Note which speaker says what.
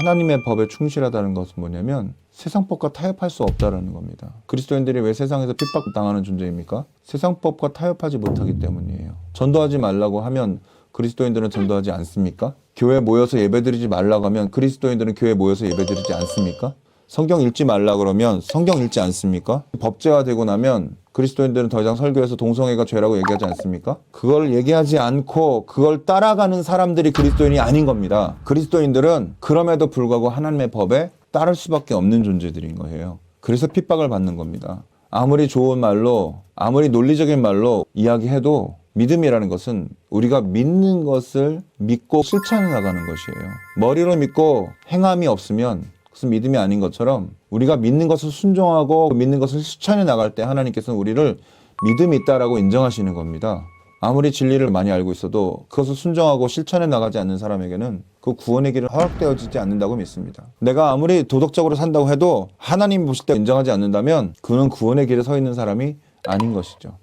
Speaker 1: 하나님의 법에 충실하다는 것은 뭐냐면 세상 법과 타협할 수 없다라는 겁니다. 그리스도인들이 왜 세상에서 핍박당하는 존재입니까? 세상 법과 타협하지 못하기 때문이에요. 전도하지 말라고 하면 그리스도인들은 전도하지 않습니까? 교회 모여서 예배드리지 말라고 하면 그리스도인들은 교회 모여서 예배드리지 않습니까? 성경 읽지 말라 그러면 성경 읽지 않습니까? 법제화되고 나면 그리스도인들은 더 이상 설교에서 동성애가 죄라고 얘기하지 않습니까? 그걸 얘기하지 않고 그걸 따라가는 사람들이 그리스도인이 아닌 겁니다. 그리스도인들은 그럼에도 불구하고 하나님의 법에 따를 수밖에 없는 존재들인 거예요. 그래서 핍박을 받는 겁니다. 아무리 좋은 말로, 아무리 논리적인 말로 이야기해도 믿음이라는 것은 우리가 믿는 것을 믿고 실천해 나가는 것이에요. 머리로 믿고 행함이 없으면 그 것은 믿음이 아닌 것처럼 우리가 믿는 것을 순종하고 믿는 것을 실천해 나갈 때 하나님께서는 우리를 믿음이 있다라고 인정하시는 겁니다. 아무리 진리를 많이 알고 있어도 그것을 순종하고 실천해 나가지 않는 사람에게는 그 구원의 길은 허락되어지지 않는다고 믿습니다. 내가 아무리 도덕적으로 산다고 해도 하나님 보실 때 인정하지 않는다면 그는 구원의 길에 서 있는 사람이 아닌 것이죠.